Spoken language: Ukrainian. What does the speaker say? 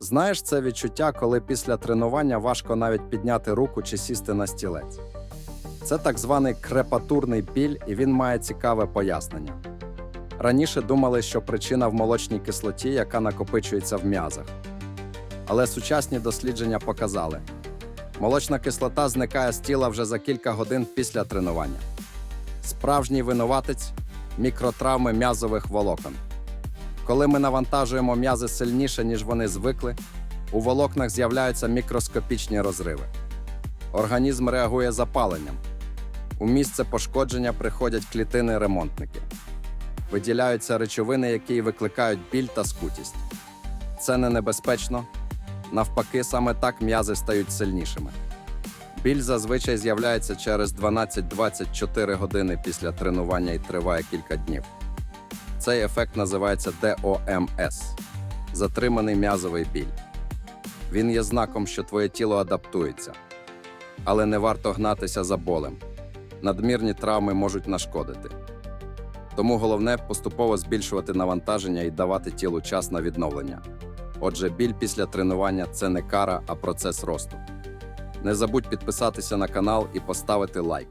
Знаєш це відчуття, коли після тренування важко навіть підняти руку чи сісти на стілець. Це так званий крепатурний біль, і він має цікаве пояснення. Раніше думали, що причина в молочній кислоті, яка накопичується в м'язах. Але сучасні дослідження показали, молочна кислота зникає з тіла вже за кілька годин після тренування. Справжній винуватець мікротравми м'язових волокон. Коли ми навантажуємо м'язи сильніше, ніж вони звикли, у волокнах з'являються мікроскопічні розриви. Організм реагує запаленням. У місце пошкодження приходять клітини-ремонтники. Виділяються речовини, які викликають біль та скутість. Це не небезпечно. Навпаки, саме так м'язи стають сильнішими. Біль зазвичай з'являється через 12-24 години після тренування і триває кілька днів. Цей ефект називається ДОМС затриманий м'язовий біль. Він є знаком, що твоє тіло адаптується, але не варто гнатися за болем. Надмірні травми можуть нашкодити. Тому головне поступово збільшувати навантаження і давати тілу час на відновлення. Отже, біль після тренування це не кара, а процес росту. Не забудь підписатися на канал і поставити лайк.